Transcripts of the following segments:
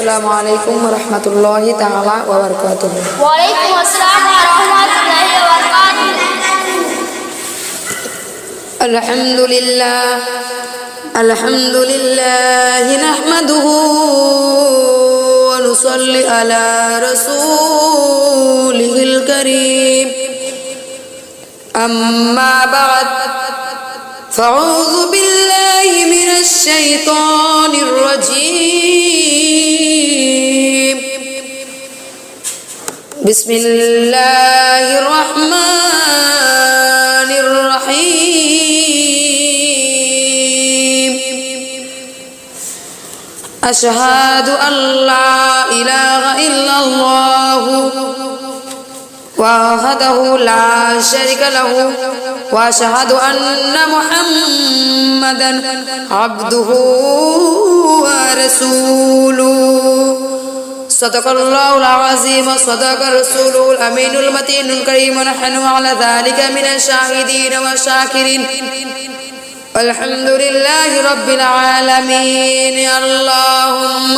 السلام عليكم ورحمة الله تعالى وبركاته وعليكم السلام ورحمة الله وبركاته الحمد لله الحمد لله نحمده ونصلي على رسوله الكريم أما بعد فأعوذ بالله من الشيطان الرجيم بسم الله الرحمن الرحيم أشهد أن لا إله إلا الله وحده لا شريك له وأشهد أن محمد محمدا عبده ورسوله صدق الله العظيم وصدق رسوله الأمين المتين الكريم ونحن على ذلك من الشاهدين والشاكرين والحمد لله رب العالمين اللهم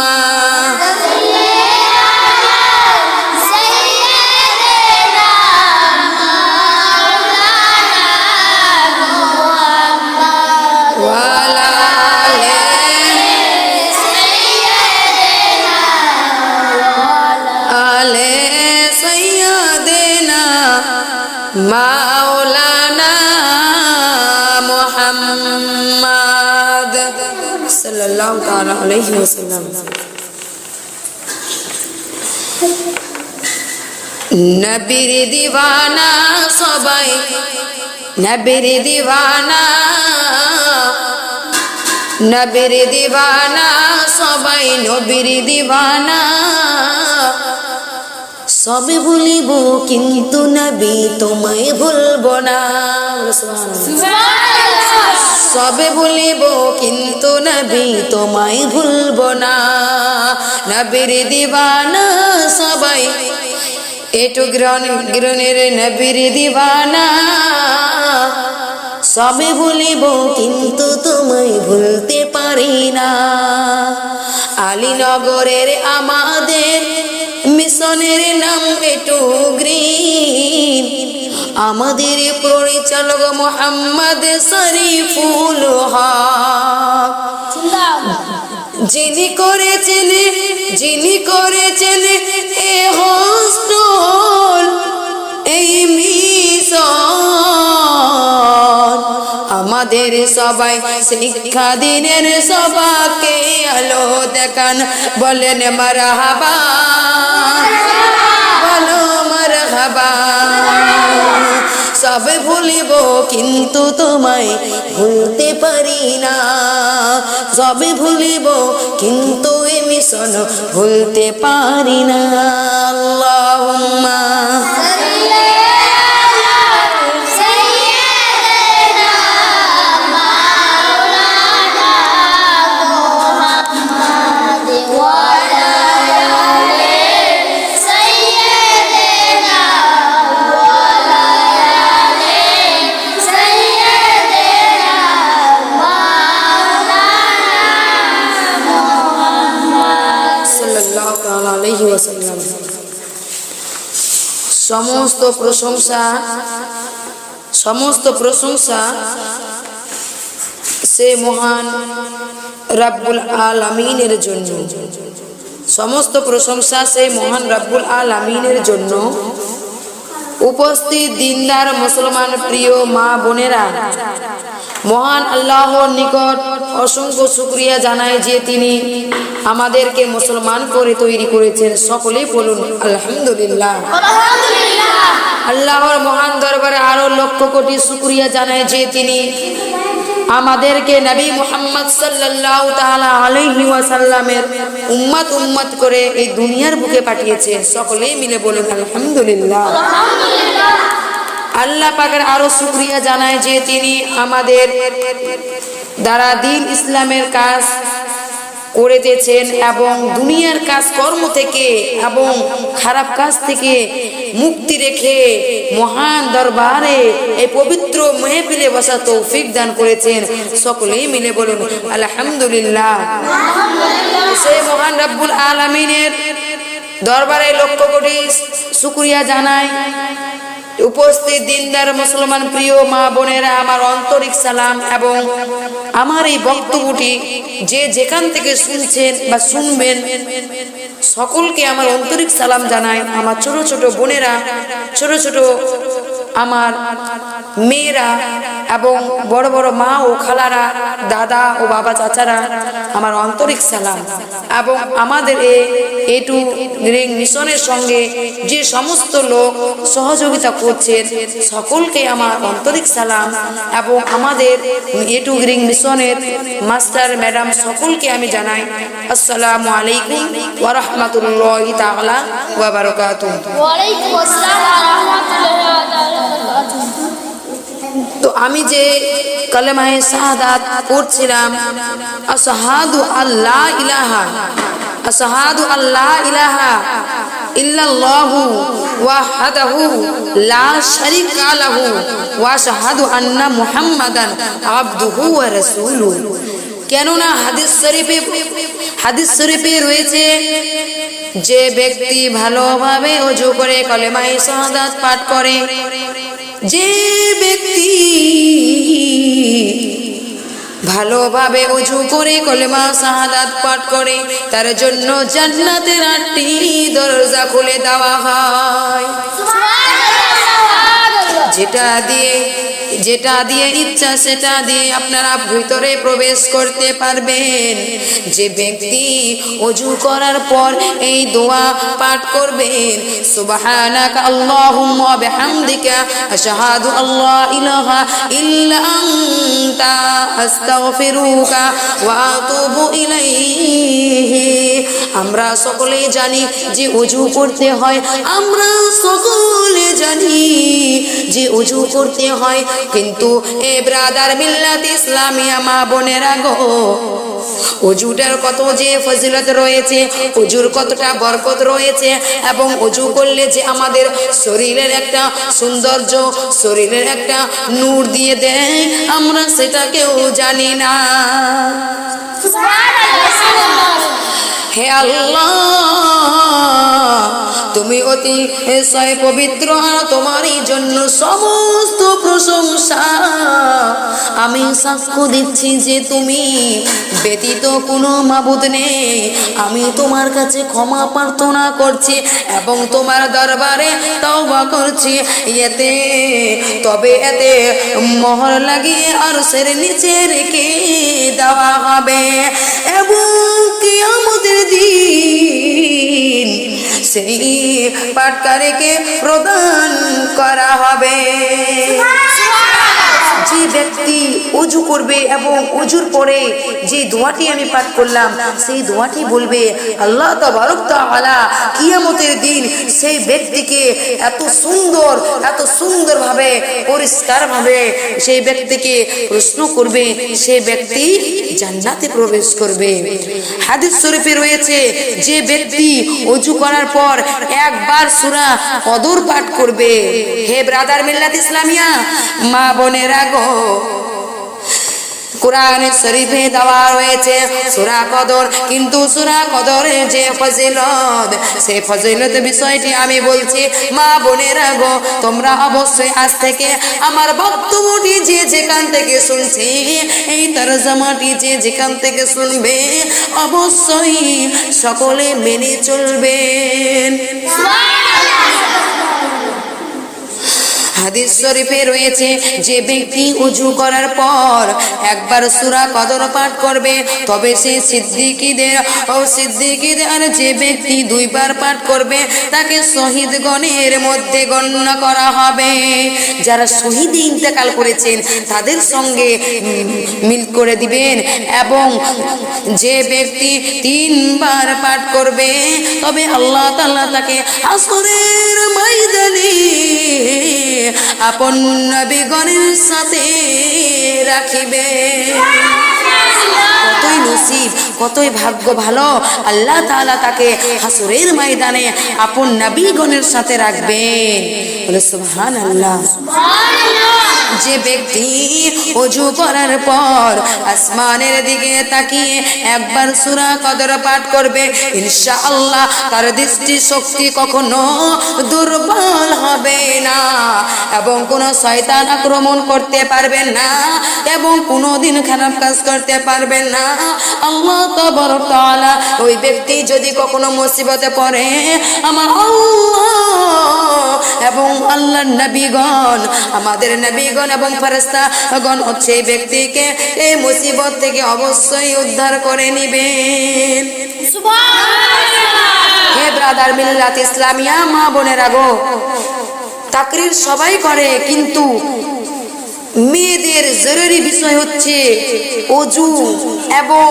الله تعالى عليه وسلم নবীর দিওয়ানা সবাই নবীর দিওয়ানা নবীর দিওয়ানা সবাই নবীর দিওয়ানা সবে ভুলিব কিন্তু নবী তোমায় ভুলব না সবে ভুলিব, কিন্তু নবী তোমায় ভুলব না। নবীর দিওয়ানা সবাই এটু গ্রহণ, গ্রহণের নবীর দিওয়ানা সবে ভুলিব, কিন্তু তোমায় ভুলতে পারি না। আলীনগরের আমাদের মিশনের নাম এটু গ্রিন। আমাদের পরিচালক মোহাম্মদ শরীফুল হক। যিনি করেছেন যিনি করেছেন এ হোস্টল এই মিশন। আমাদের সবাই শিক্ষা দিনের সবাকে আলো দেখান, বলেন মারহাবা। বলো মারহাবা। সবে ভুলিব, কিন্তু তোমায় ভুলতে পারি না। সবে ভুলিব, কিন্তু এ মিশন ভুলতে পারি না। আল্লাহুম্মা। সমস্ত প্রশংসা সমস্ত প্রশংসা সে মহান রাব্বুল আল আমিনের জন্য। সমস্ত প্রশংসা সেই মহান রাব্বুল আল আমিনের জন্য। উপস্থিত দিনদার মুসলমান প্রিয় মা বোনেরা মহান আল্লাহর নিকট অসংখ্য শুক্রিয়া জানায় যে তিনি আমাদেরকে মুসলমান করে তৈরি করেছেন। সকলেই বলুন আলহামদুলিল্লাহ। আল্লাহর মহান দরবারে আরও লক্ষ কোটি শুক্রিয়া জানায় যে তিনি আমাদেরকে নবী মুহাম্মদ সাল্লাল্লাহু তাআলা আলাইহি ওয়াসাল্লামের উম্মত উম্মত করে এই দুনিয়ার বুকে পাঠিয়েছে। সকলেই মিলে বলুন, আলহামদুলিল্লাহ। আল্লাহ পাকের আরও শুক্রিয়া জানায় যে তিনি আমাদের দ্বারা দিন ইসলামের কাজ করেতেছেন এবং দুনিয়ার কাজকর্ম থেকে এবং খারাপ কাজ থেকে মুক্তি রেখে মহান দরবারে এই পবিত্র মেহফিলে বসা তৌফিক দান করেছেন। সকলেই মিলে বলুন, আলহামদুলিল্লাহ। সেই মহান রব্বুল আলমিনের দরবারে লক্ষ কোটি শুক্রিয়া জানাই। উপস্থিত দিনদার মুসলমান প্রিয় মা বোনেরা, আমার আন্তরিক সালাম এবং আমার এই বক্তব্যটি যে যেখান থেকে শুনছেন বা শুনবেন, সকলকে আমার আন্তরিক সালাম জানায় আমার ছোট ছোট বোনেরা, ছোট ছোট আমার মেয়েরা এবং বড় বড় মা ও খালারা, দাদা ও বাবা চাচারা, আমার আন্তরিক সালাম। এবং আমাদের এই এটু রিং মিশনের সঙ্গে যে সমস্ত লোক সহযোগিতা করছেন, সকলকে আমার আন্তরিক সালাম। এবং আমাদের এটু রিং মিশনের মাস্টার ম্যাডাম সকলকে আমি জানাই, আসসালামু আলাইকুম ওয়া রাহমাতুল্লাহি তাআলা ওয়া বারাকাতুহু। ওয়ালাইকুম আসসালাম ওয়া রাহমাতুল্লাহি ওয়া বারাকাতুহু। তো আমি যে কালেমায়ে শাহাদাত পড়ছিলাম, আশহাদু আল্লাহ ইলাহা, আশহাদু আল্লাহ ইলাহা ইল্লাল্লাহু ওয়াহদাহু লা শারীকা লাহু ওয়া আশহাদু আন্না মুহাম্মাদান আবদুহু ওয়া রাসূলুহু কেননা হাদিস শরীফে হাদিস শরীফে রয়েছে যে ব্যক্তি ভালোভাবে অজু করে কলেমায়ে শাহাদাত পাঠ করে যে ব্যক্তি ভালোভাবে উজু করে কলেমা শাহাদাত পাঠ করে তার জন্য জান্নাতের আটটি দরজা খুলে দেওয়া হয়। যেটা দিয়ে যেটা দিয়ে ইচ্ছা সেটা দিয়ে আপনারা ভিতরে প্রবেশ করতে পারবেন। যে ব্যক্তি অজু করার পর এই দোয়া পাঠ করবেন, সুবহানাকা আল্লাহুম্মা বিহামদিকা, আশহাদু আল্লা ইলাহা ইল্লা আনতা, আস্তাগফিরুকা ওয়া আতুবু ইলাইহি। আমরা সকলেই জানি যে অজু করতে হয়, আমরা সকলে জানি যে অজু করতে হয় কিন্তু এ ব্রাদার মিল্লাত ইসলামিয়া মা বোনেরা গো অজুটার কত যে ফজিলত রয়েছে অজুর কতটা বরকত রয়েছে এবং অজু করলে যে আমাদের শরীরের একটা সৌন্দর্য শরীরের একটা নূর দিয়ে দেয় আমরা সেটাকেও জানি না। হে আল্লাহ তুমি অতি সয় পবিত্র আর তোমারই জন্য সমস্ত প্রশংসা। আমি সাক্ষ্য দিচ্ছি যে তুমি ব্যতীত কোনো মাবুদ নেই। আমি তোমার কাছে ক্ষমা প্রার্থনা করছি এবং তোমার দরবারে তওবা করছি। এতে, তবে এতে মোহর লাগিয়ে আর সের নিচে রেখে দেওয়া হবে। এবং কিয়ামতের দিন সেই পাটকারীকে প্রদান করা হবে। ব্যক্তি উজু করবে এবং উজুর পরে যে দোয়াটি আমি পাঠ করলাম, সেই দোয়াটি বলবে, আল্লাহ তাআলা কিয়ামতের দিন সেই ব্যক্তিকে এত সুন্দর, এত সুন্দরভাবে, পরিষ্কারভাবে সেই ব্যক্তিকে প্রশ্ন করবে সেই ব্যক্তি জান্নাতে প্রবেশ করবে। হাদিস শরীফে রয়েছে, যে ব্যক্তি অজু করার পর একবার সূরা কদর পাঠ করবে। হে ব্রাদার মিল্লাত ইসলামিয়া, মা বোনেরা গো কোরআনে শরীফে দেওয়া রয়েছে সূরা কদর, কিন্তু সূরা কদরের যে ফজিলত সেই ফজিলত বিষয়টি আমি বলছি, মা বোনেরা গো, তোমরা অবশ্যই আজ থেকে আমার বক্তব্যটি যে যেখান থেকে শুনছি, এই তরজমাটি যে যেখান থেকে শুনবে, অবশ্যই সকলে মেনে চলবেন। হাদিস শরীফে রয়েছে, যে ব্যক্তি উজু করার পর একবার সূরা কদর পাঠ করবে, তবে সে সিদ্দিকীদের ও সিদ্দিকীদের আর যে ব্যক্তি দুইবার পাঠ করবে, তাকে শহীদ গণের মধ্যে গণ্য করা হবে। যারা শহীদ ইন্তেকাল করেছেন, তাদের সঙ্গে মিল করে দিবেন এবং যে ব্যক্তি তিনবার পাঠ করবে, তবে আল্লাহ তাআলা তাকে আসরের ময়দানে আপন নবীগণের সাথে রাখিবে। কতই নসিব, কতই ভাগ্য ভালো, আল্লাহ তাআলা তাকে হাসুরের ময়দানে আপন নবীগণের সাথে রাখবেন। বলে সুবহান আল্লাহ যে ব্যক্তি অজু করার পর আসমানের দিকে তাকিয়ে একবার সুরা কদর পাঠ করবে, ইনশাআল্লাহ তার দৃষ্টি শক্তি কখনো দুর্বল হবে না এবং কোনো শয়তান আক্রমণ করতে পারবে না এবং কোনো দিন খারাপ কাজ করতে পারবে না। আল্লাহ তাআলা ওই ব্যক্তি যদি কখনো মুসিবতে পড়ে আমার আল্লাহ এবং আল্লাহর নবীগণ আমাদের নবীগণ এবং ফেরেশতাগণ হচ্ছে এই ব্যক্তিকে এই মুসিবত থেকে অবশ্যই উদ্ধার করে নিবেন। হে ব্রাদার মিল্লাত ইসলামিয়া মা বোনেরা গো তাকরির সবাই করে কিন্তু মেয়েদের জরুরি বিষয় হচ্ছে অজু এবং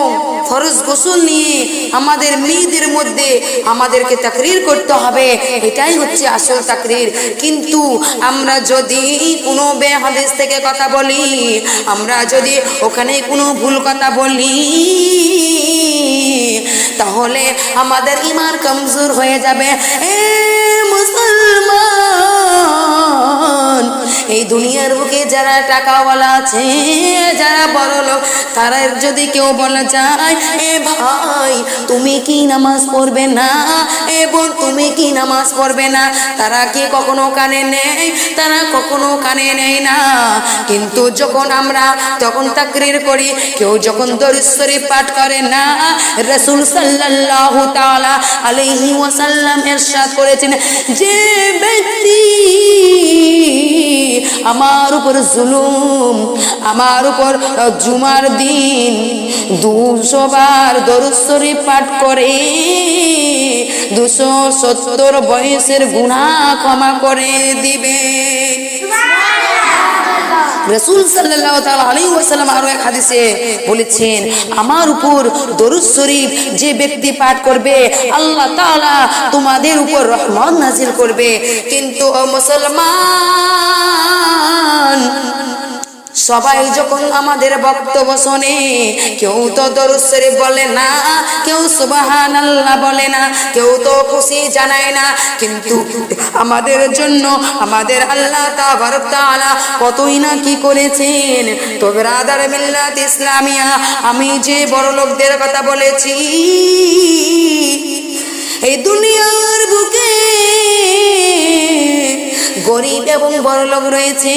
ফরজ গোসল নিয়ে আমাদের মেয়েদের মধ্যে আমাদেরকে তাকরির করতে হবে। এটাই হচ্ছে আসল তাকরির। কিন্তু আমরা যদি কোনো বেহাদেশ থেকে কথা বলি, আমরা যদি ওখানে কোনো ভুল কথা বলি, তাহলে আমাদের ইমান কমজোর হয়ে যাবে। এ মুসলমান এই দুনিয়ার বুকে যারা টাকাওয়ালা আছে, যারা বড় লোক, তারা যদি কেউ বলা যায়, এ ভাই, তুমি কি নামাজ পড়বে না? এ বোন, তুমি কি নামাজ পড়বে না? তারা কি কখনো কানে নেই তারা কখনো কানে নেই না। কিন্তু যখন আমরা তখন তাকরির করি, কেউ যখন দরিশ্বরী পাঠ করে না, রসুল সাল্লাল্লাহু তাআলা আলাইহি ওয়াসাল্লাম এরশাদ করেছেন, যে ব্যক্তি আমার উপর জুলুম, আমার উপর জুমার দিন। দুশো বার দরুদ পাঠ করে, দুশো সত্তর বয়সের গুণা ক্ষমা করে দিবে। রসুল ওয়াসাল্লাম আরও এক হাদিসে বলেছেন, আমার উপর দরুদ শরীফ যে ব্যক্তি পাঠ করবে, আল্লাহ তাআলা তোমাদের উপর রহমান নাজিল করবে। কিন্তু মুসলমান সবাই যখন আমাদের বক্তব্য শোনে, কেউ তো দরুদ শরীফ বলে না, কেউ সুবহান আল্লাহ বলে না, কেউ তো খুশি জানায় না, কিন্তু আমাদের জন্য, আমাদের আল্লাহ তাআলা কতই না কি করেছেন। তো ব্রাদার মিল্লাত ইসলামিয়া, আমি যে বড় লোকদের কথা বলেছি, এই দুনিয়ার বুকে গরিব এবং বড় লোক রয়েছে।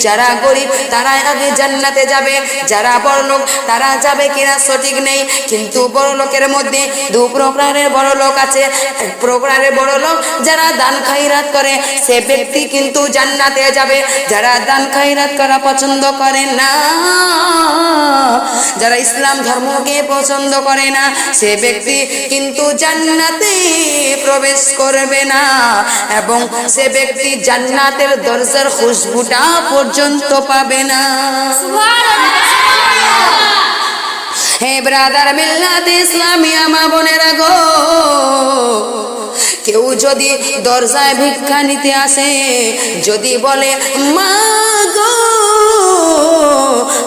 যারা গরিব তারা আগে জান্নাতে যাবে। যারা বড় লোক তারা যাবে কিনা সঠিক নেই। কিন্তু বড় লোকের মধ্যে দু প্রকারের বড় লোক আছে। এক প্রকারের বড় লোক যারা দান খাইরাত করে, সে ব্যক্তি কিন্তু জান্নাতে যাবে। যারা দান খাইরাত করা পছন্দ করে না, যারা ইসলাম ধর্মকে পছন্দ করে না, সে ব্যক্তি কিন্তু জান্নাতে প্রবেশ করবে না। এবং সে ব্যক্তি জান্নাতের দরজার খুশবুটা পর্যন্ত পাবে না। হে ব্রাদার মিল্লাত ইসলামিয়া, মা বোনেরা গো, কেউ যদি দরজায় ভিক্ষা নিতে আসে, যদি বলে, মা গো,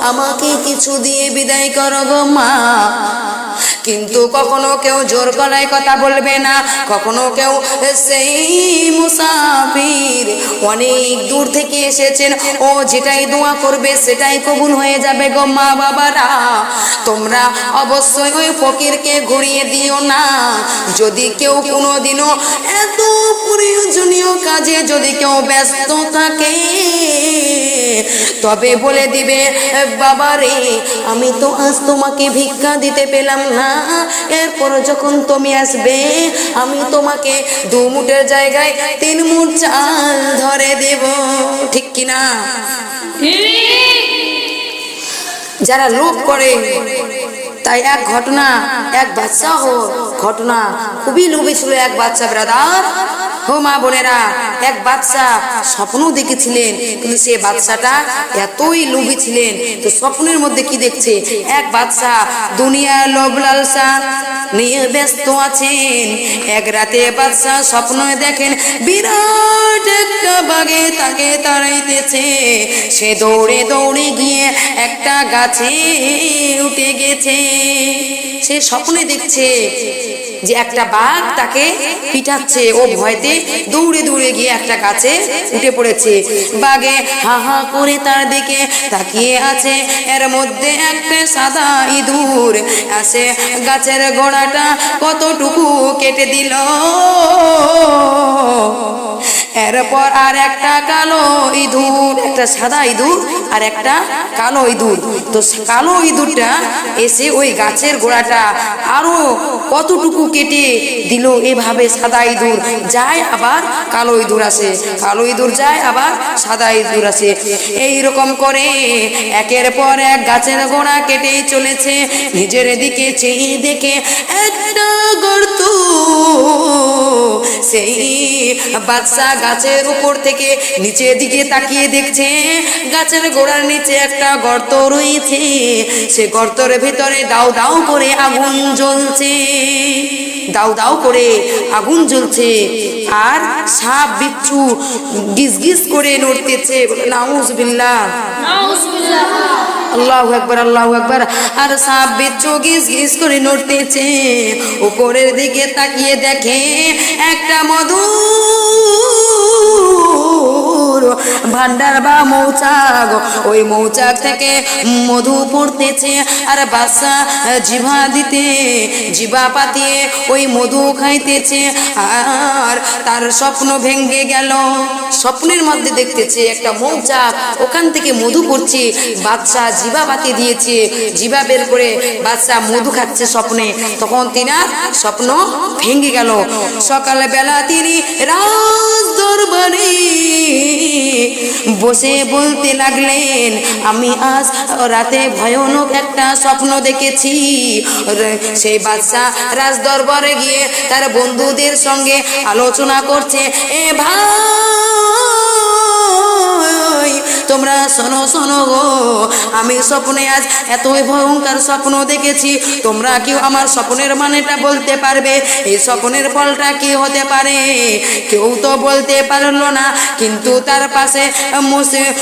আমাকে কিছু দিয়ে বিদায় করো গো মা। কিন্তু কখনো কেউ জোর গলায় কথা বলবে না, কখনো কেউ সেই মুসাফির অনেক দূর থেকে এসেছেন। ও, যেটাই দোয়া করবে, সেটাই কবুল হয়ে যাবে গো মা বাবারা। তোমরা অবশ্যই ওই ফকিরকে ঘুরিয়ে দিও না। যদি কেউ কোনোদিনও এত প্রয়োজনীয় কাজে যদি কেউ ব্যস্ত থাকে, তবে বলে দিবে, বাবা রে, আমি তো আজ তোমাকে ভিক্ষা দিতে পেলাম না। এরপর যখন তুমি আসবে, আমি তোমাকে দু মুটের জায়গায় তিন মুঠ চাল ধরে দেব। ঠিক কিনা? যারা লোভ করে, তাই এক ঘটনা, এক বাচ্চা হো ঘটনা, খুবই লোভী ছিল এক বাচ্চা ব্রাদার। হো মা বোনেরা, এক বাচ্চা স্বপ্ন দেখেছিলেন, কিন্তু সে বাচ্চাটা এতই লোভী ছিলেন, তো স্বপ্নের মধ্যে কি দেখছে? এক বাচ্চা দুনিয়ার লোভ লালসা নিয়ে ব্যস্ত আছেন। এক রাতে বাচ্চা স্বপ্ন দেখেন বিরাট একটা বাগে তাকে তাড়াইতেছে। সে দৌড়ে দৌড়ে গিয়ে একটা গাছে উঠে গেছে। সে স্বপ্নে দেখছে যে একটা বাঘ তাকে পিটাচ্ছে। ও ভয়তে দৌড়ে দৌড়ে গিয়ে একটা গাছে উঠে পড়েছে। বাঘে হা হা করে তার দিকে তাকিয়ে আছে। এর মধ্যে একটা সাদা ইঁদুর আসে গাছের গোড়াটা কতটুকু কেটে দিল? এরপর আর একটা কালো ইঁদুর, একটা সাদা ইঁদুর আর একটা কালো ইঁদুর। তো কালো ইঁদুরটা এসে ওই গাছের গোড়াটা আরও কতটুকু কেটে দিল এভাবে সাদা ইঁদুর। যায় আবার কালো ইঁদুর আসে, কালো ইঁদুর যায় আবার সাদা ইঁদুর আসে। এই রকম করে একের পর এক গাছের গোড়া কেটেই চলেছে, নিজের দিকে চেয়ে দেখে একটা গর্ত। সেই বাচ্চা গাছের উপর থেকে নিচের দিকে তাকিয়ে দেখছে গাছের গোড়ার নিচে একটা গর্ত রয়েছে। সে গর্তের ভিতরে দাও দাও করে আগুন জ্বলছে। দাও দাও করে আগুন জ্বলছে আর সাপ বিচ্ছু গিজ গিজ করে নড়তেছে। নাউজবিল্লাহ নাউজুবিল্লাহ আল্লাহু একবার আল্লাহু একবার আর সাপ বিচ্ছু গিজ গিজ করে নড়তেছে। উপরের দিকে তাকিয়ে দেখে একটা মধু রসুল ভান্ডার বা মৌচাক। ওই মৌচাক থেকে মধু পড়তেছে আর বাচ্চা জিভা দিতে, জিভা পাতিয়ে ওই মধু খাইতেছে। আর তার স্বপ্ন ভেঙ্গে গেল। স্বপ্নের মধ্যে দেখতেছে একটা মৌচাক। ওখান থেকে মধু পড়ছে বাচ্চা জিভা পাতি দিয়েছে। জিভা বের করে বাচ্চা মধু খাচ্ছে স্বপ্নে। তখন তিনার স্বপ্ন ভেঙে গেল। সকালবেলা তিনি রাজ দরবারে বসে বলতে লাগলেন, আমি আজ রাতে ভয়ানক একটা স্বপ্ন দেখেছি। সেই বাদশাহ রাজ দরবারে গিয়ে তার বন্ধুদের সঙ্গে আলোচনা করছে, এ ভাই, তোমরা শোনো শোনো গো, আমি স্বপ্নে আজ এতই ভয়ঙ্কর স্বপ্ন দেখেছি, তোমরা কেউ আমার স্বপ্নের মানেটা বলতে পারবে? এই স্বপ্নের ফলটা কি হতে পারে? কেউ তো বলতে পারল না, কিন্তু তার পাশে মসজিদ-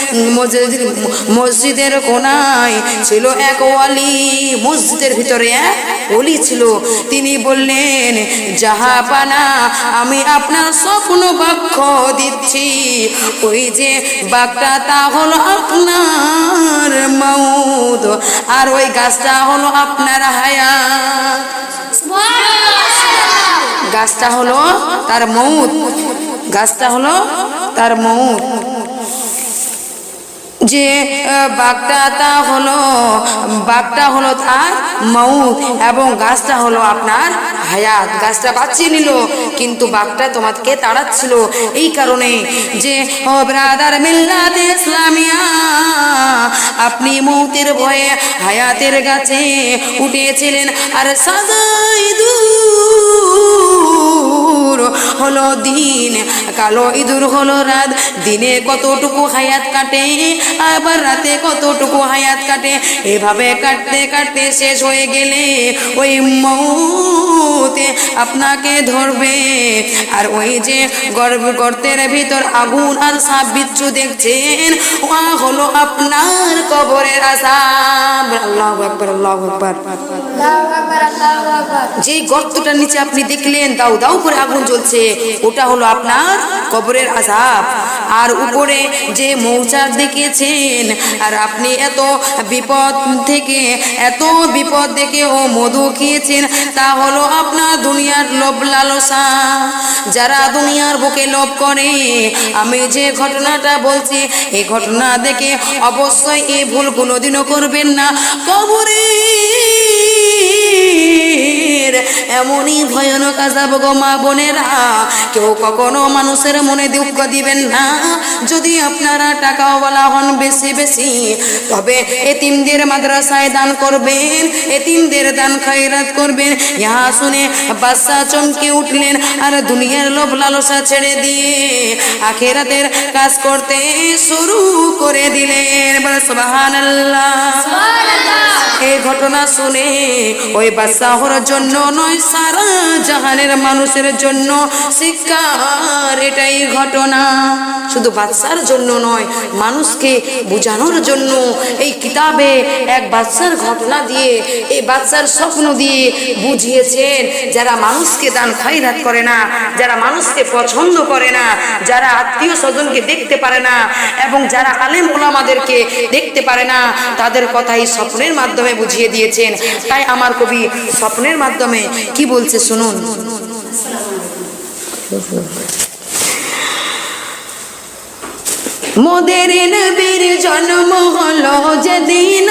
মসজিদের কোনায় ছিল এক ওয়ালি। মসজিদের ভিতরে এক ওলি ছিল। তিনি বললেন জাহাপানা আমি আপনার স্বপ্ন বাক্য দিচ্ছি। ওই যে বাঘটা তা হলো আপনার মৌদ আর ওই গাছটা হলো আপনার হায়া গাছটা হলো তার মৌত গাছটা হলো তার মৌত যে বাঘটা তা হলো, বাঘটা হলো তার মৌত এবং গাছটা হলো আপনার হায়াত। গাছটা বাঁচিয়ে নিল, কিন্তু বাঘটা তোমাকে তাড়াচ্ছিল। এই কারণে যে, ও ব্রাদার মিল্লাত ইসলামিয়া, আপনি মৌতের ভয়ে হায়াতের গাছে উঠেছিলেন। আর সাজাই হলো দিন, কালো ইঁদুর হলো রাত। দিনে কতটুকু হায়াত কাটে? আবার রাতে কতটুকু হায়াত কাটে? এভাবে কাটতে কাটতে শেষ হয়ে গেলে ওই মৌতে আপনাকে ধরবে। আর ওই যে গর্ভ গর্তের ভিতর আগুন আর সাপ বিচ্ছু দেখছেন, ওয়া হলো আপনার কবরের আসাম যে গর্তটার নিচে আপনি দেখলেন দাউ দাউ করে আগুন জ্বলছে, ওটা হলো আপনার কবরের আজাব আর উপরে যে মৌচার মৌচাক দেখেছেন আর আপনি এত বিপদ থেকে, এত বিপদ দেখে ও মধু খেয়েছেন, তা হলো আপনার দুনিয়ার লোভ লালসা। যারা দুনিয়ার বুকে লোভ করে, আমি যে ঘটনাটা বলছি এই ঘটনা দেখে অবশ্যই এই ভুল কোনোদিনও করবেন না। কবরে এমনই ভয়ানক আজাব গো মা বোনেরা, কেউ কখনো মানুষের মনে দুঃখ দিবেন না। যদি আপনারা টাকাও বলা হন বেশি বেশি। তবে এতিমদের মাদ্রাসায় দান করবেন এতিমদের দান খায়রাত করবেন। ইহা শুনে বাচ্চা চমকে উঠলেন আর দুনিয়ার লোভ লালসা ছেড়ে দিয়ে আখেরাতের কাজ করতে শুরু করে দিলেন। সুবহানাল্লাহ। এই ঘটনা শুনে ওই বাদশাহর জন্য নয় সারা জাহানের মানুষের জন্য শিক্ষার এটাই ঘটনা। শুধু বাচ্চার জন্য নয় মানুষকে বোঝানোর জন্য এই কিতাবে এক বাচ্চার ঘটনা দিয়ে এই বাচ্চার স্বপ্ন দিয়ে বুঝিয়েছেন, যারা মানুষকে দান খাইরাত করে না, যারা মানুষকে পছন্দ করে না, যারা আত্মীয় স্বজনকে দেখতে পারে না এবং যারা আলেম ওলামাদেরকে দেখতে পারে না, তাদের কথাই স্বপ্নের মাধ্যমে বুঝিয়ে দিয়েছেন। তাই আমার কবি স্বপ্নের মাধ্যমে কি বলছে শুনুন। মোদের নবীর জন্ম হলো যেদিন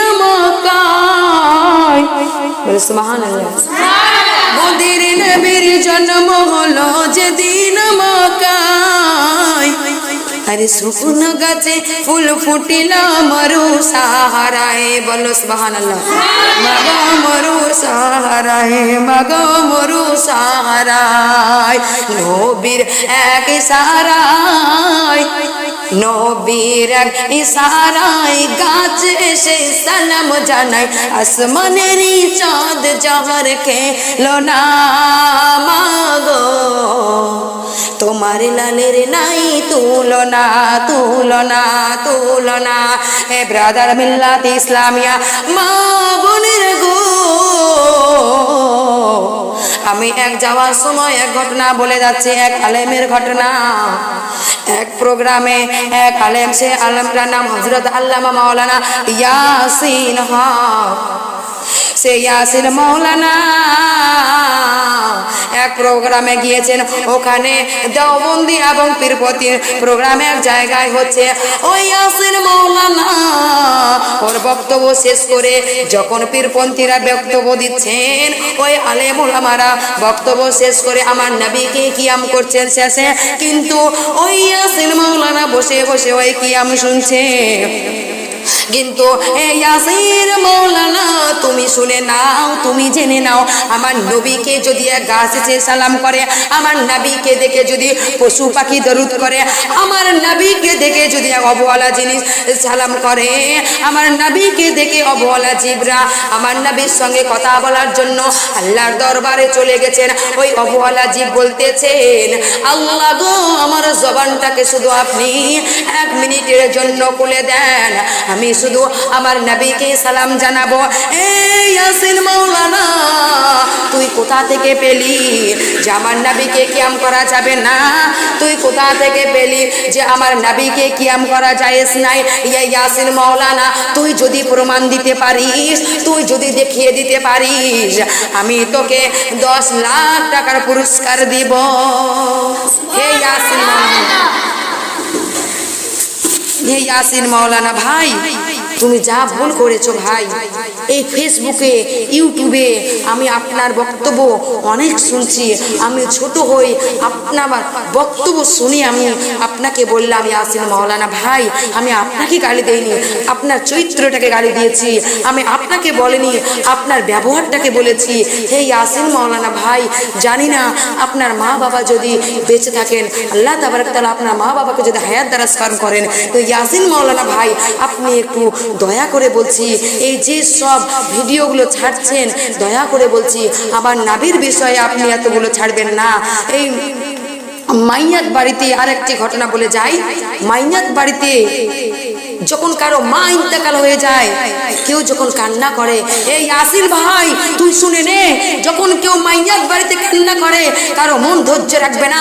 সুবহানাল্লাহ। মোদের নবীর জন্ম হলো যেদিন মক্কায়। আরে শুকনো গাছে ফুল ফুটিল মরু সাহারায়। বলো সুবহানাল্লাহ। মাগো মরু সাহারায়, মাগো মরু সাহারায়। নবীর এক সারায় নবীর ইশারায় গাছ এসে সালাম জানাই আসমানেরই চাঁদ জহর খেলো না, মাগো। তোমার লালের নাই তুলনা তুলনা তুলনা। এ ব্রাদার মিল্লাত ইসলামিয়া, মা বোনের গো। আমি এক যাওয়ার সময় এক ঘটনা বলে যাচ্ছি, এক আলেমের ঘটনা। এক প্রোগ্রামে এক আলেম, সে আলেমটার নাম হজরত আল্লামা মাওলানা ইয়াসিন হক সে ইয়াসিন মৌলানা এক প্রোগ্রামে গিয়েছেন। ওখানে দেওবন্দি এবং পীরপতির প্রোগ্রামে এক জায়গায় হচ্ছে ওই ইয়াসিন মৌলানা ওর বক্তব্য শেষ করে যখন পীরপন্থীরা বক্তব্য দিচ্ছেন, ওই আলেম ওলামারা বক্তব্য শেষ করে আমার নবীকে কিয়াম করছেন শেষে। কিন্তু ওই ইয়াসিন মৌলানা বসে বসে ওই কিয়াম শুনছে। কিন্তু মৌলানা, তুমি শুনে নাও, তুমি জেনে নাও, আমার নবীকে যদি গাছ এসে সালাম করে, আমার নাবিকে দেখে যদি পশু পাখি দরুদ করে, আমার নবীকে দেখে যদি অবওয়ালা জিনিস সালাম করে, আমার নবীকে দেখে অবওয়ালা জিবরা, আমার নবীর সঙ্গে কথা বলার জন্য আল্লাহর দরবারে চলে গেছেন, ওই অবওয়ালা জীব বলতেছেন, আল্লাহ গো, আমার জবানটাকে শুধু আপনি এক মিনিটের জন্য খুলে দেন আমি শুধু আমার নবীকে সালাম জানাব। ইয়াসিন মাওলানা, তুই কোথা থেকে পেলি যে আমার নবীকে কিয়াম করা যাবে না? তুই কোথা থেকে পেলি যে আমার নবীকে কিয়াম করা যায়স নাই? ইয়া ইয়াসিন মাওলানা, তুই যদি প্রমাণ দিতে পারিস, তুই যদি দেখিয়ে দিতে পারিস, আমি তোকে দশ লাখ টাকার পুরস্কার দিব। হে ইয়াসিন মাওলানা। হে ইয়াসিন মাওলানা ভাই, তুমি যা ভুল করেছ ভাই, এই ফেসবুকে ইউটিউবে আমি আপনার বক্তব্য অনেক শুনছি। আমি ছোট হই আপনার বক্তব্য শুনে আমি আপনাকে বললাম, ইয়াসিন মাওলানা ভাই, আমি আপনাকে গালি দেইনি, আপনার চরিত্রটাকে গালি দিয়েছি, আমি আপনাকে বলিনি, আপনার ব্যবহারটাকে বলেছি। হে ইয়াসিন মাওলানা ভাই, জানি না আপনার মা বাবা যদি বেঁচে থাকেন, আল্লাহ তাবারক তাআলা আপনার মা বাবাকে যদি হায়াত দ্বারা স্মরণ করেন। তো ইয়াসিন মাওলানা ভাই, আপনি একটু দয়া করে বলছি, এই যে সব ভিডিওগুলো ছাড়ছেন, দয়া করে বলছি, আমার নাবির বিষয়ে আপনি এতগুলো ছাড়বেন না। এই মাইয়াত বাড়িতে আরেকটি ঘটনা বলে যাই। মাইয়াত বাড়িতে যখন কারও মা ইন্তেকাল হয়ে যায়, কেউ যখন কান্না করে, এই আসিল ভাই, তুই শুনে নে। যখন কেউ মাইয়াত বাড়িতে কান্না করে, কারও মন ধৈর্য রাখবে না।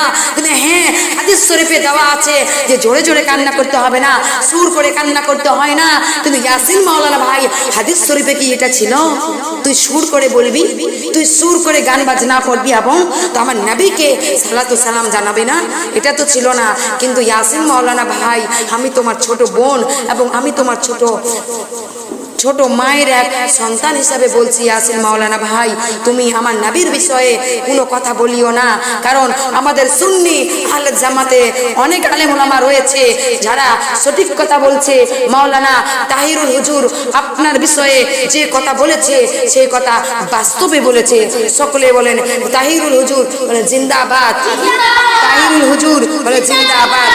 হ্যাঁ হাদিস শরীফে দেওয়া আছে যে জোরে জোরে কান্না করতে হবে না, সুর করে কান্না করতে হয় না। কিন্তু ইয়াসিন মাওলানা ভাই, হাদিস শরীফে কি এটা ছিল? তুই সুর করে বলবি, তুই সুর করে গান বাজনা করবি এবং তো আমার নবীকে সালাতু সালাম জানাবি না? এটা তো ছিল না। কিন্তু ইয়াসিন মাওলানা ভাই, আমি তোমার ছোট বোন এবং আমি তোমার ছোট ছোট মায়ের এক সন্তান হিসাবে বলছি, ইয়াসিন মাওলানা ভাই, তুমি আমার নাবির বিষয়ে কোনো কথা বলিও না। কারণ আমাদের সুন্নি আল জামাতে অনেক আলেম রয়েছে যারা সঠিক কথা বলছে। মাওলানা তাহিরুল হুজুর আপনার বিষয়ে যে কথা বলেছে, সেই কথা বাস্তবে বলেছে। সকলে বলেন, তাহিরুল হুজুর, বলে, জিন্দাবাদ। তাহিরুল হুজুর, বলে, জিন্দাবাদ।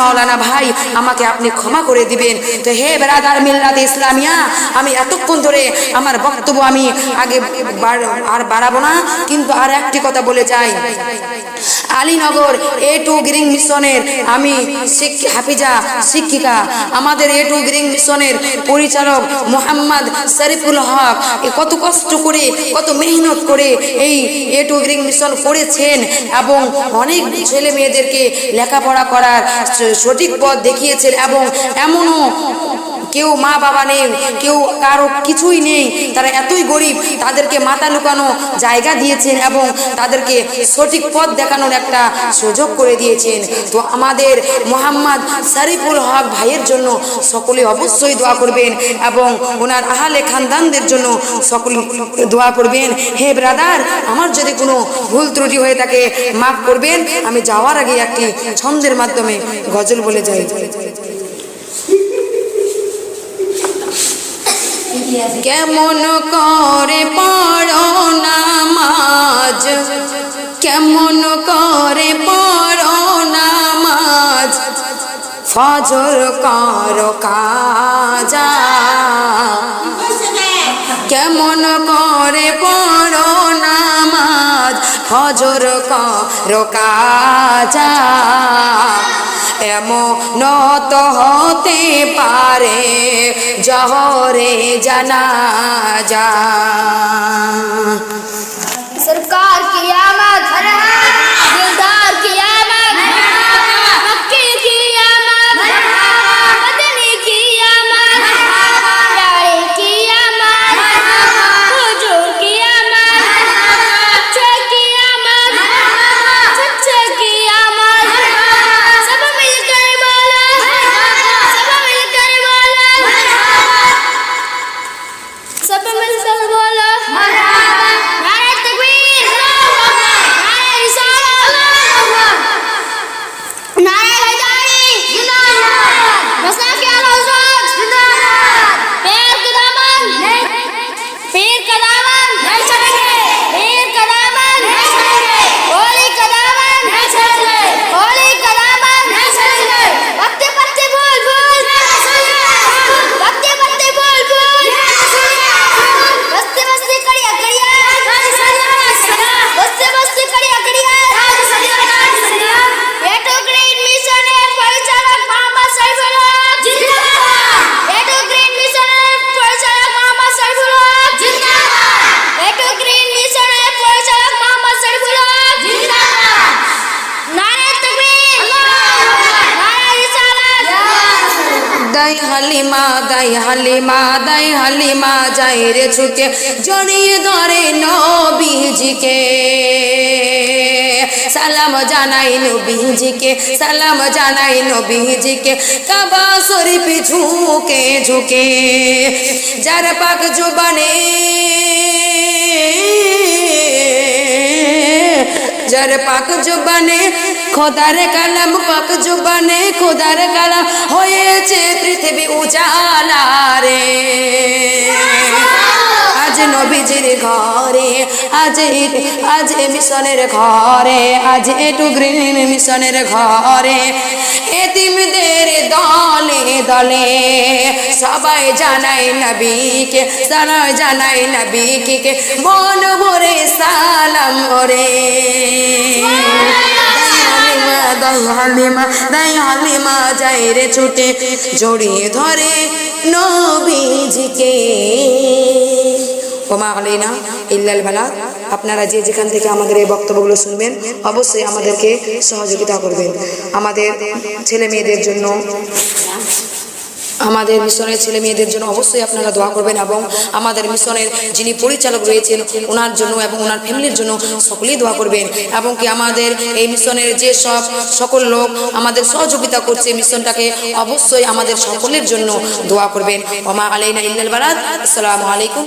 মাওলানা ভাই, আমাকে আপনি ক্ষমা করে দিবেন। তো হে বেরাদার মিল্লাত ইসলামী মিয়া আমি এতক্ষণ ধরে আমার বক্তব্য আমি আগে আর বাড়াবো না, কিন্তু আর একটি কথা বলে যাই। আলীনগর এ টু গ্রিন মিশনের আমি হাফিজা শিক্ষিকা। আমাদের এ টু গ্রিন মিশনের পরিচালক মোহাম্মদ শরীফুল হক কত কষ্ট করে, কত মেহনত করে এই এ টু গ্রিন মিশন করেছেন এবং অনেক ছেলে মেয়েদেরকে লেখাপড়া করার সঠিক পথ দেখিয়েছেন এবং এমনও কেউ মা বাবা নেই, কেউ কারও কিছুই নেই, তারা এতই গরিব, তাদেরকে মাথা লুকানো জায়গা দিয়েছেন এবং তাদেরকে সঠিক পথ দেখানোর একটা সুযোগ করে দিয়েছেন। তো আমাদের মোহাম্মদ শরীফুল হক ভাইয়ের জন্য সকলে অবশ্যই দোয়া করবেন এবং ওনার আহালে খানদানদের জন্য সকলে দোয়া করবেন। হে ব্রাদার, আমার যদি কোনো ভুল ত্রুটি হয়ে থাকে, মাফ করবেন। আমি যাওয়ার আগে একটি ছন্দের মাধ্যমে গজল বলে যাই। কেমন করে পড়ো নামাজ? কেমন করে পড়ো নামাজ? ফজর কর কাজা। কেমন করে পড়ো নামাজ ক কর যা এমন তো হতে পারে জহরে জানা যা দাই হালিমা দাই হালিমা দাই হালিমা যাই রে ছুটে। জড়িয়ে ধরে নবীজিকে। সালাম জানাই নবীজিকে, সালাম জানাই নবীজিকে। কাবা শরীফ ঝুঁকে ঝুঁকে, যার পাক জুবানে যার পাক জুবানে খোদার কালাম পাক জুবানে খোদার কালাম হয়েছে পৃথিবী উজালা রে। আজ নবীজির ঘরে, আজ আজ মিশনের ঘরে, আজ এটু গ্রিন মিশনের ঘরে। এতিমদের দলে দলে সবাই জানাই নবীকে, সবাই জানাই নবীকে, মন ভরে সালাম ওরে। হালিমা দাই রে ছুটে জড়িয়ে ধরে নবীজিকে। ওমা আলাইনা ইল্লাল বালা আপনারা যে যেখান থেকে আমাদের এই বক্তব্যগুলো শুনবেন, অবশ্যই আমাদেরকে সহযোগিতা করবেন। আমাদের ছেলে মেয়েদের জন্য আমাদের মিশনের ছেলে মেয়েদের জন্য অবশ্যই আপনারা দোয়া করবেন এবং আমাদের মিশনের যিনি পরিচালক রয়েছেন, ওনার জন্য এবং ওনার ফ্যামিলির জন্য সকলেই দোয়া করবেন। এবং কি আমাদের এই মিশনের যে সব সকল লোক আমাদের সহযোগিতা করছে মিশনটাকে, অবশ্যই আমাদের সকলের জন্য দোয়া করবেন। ওমা আলাইনা ইন্দাল বারাত আসসালামু আলাইকুম।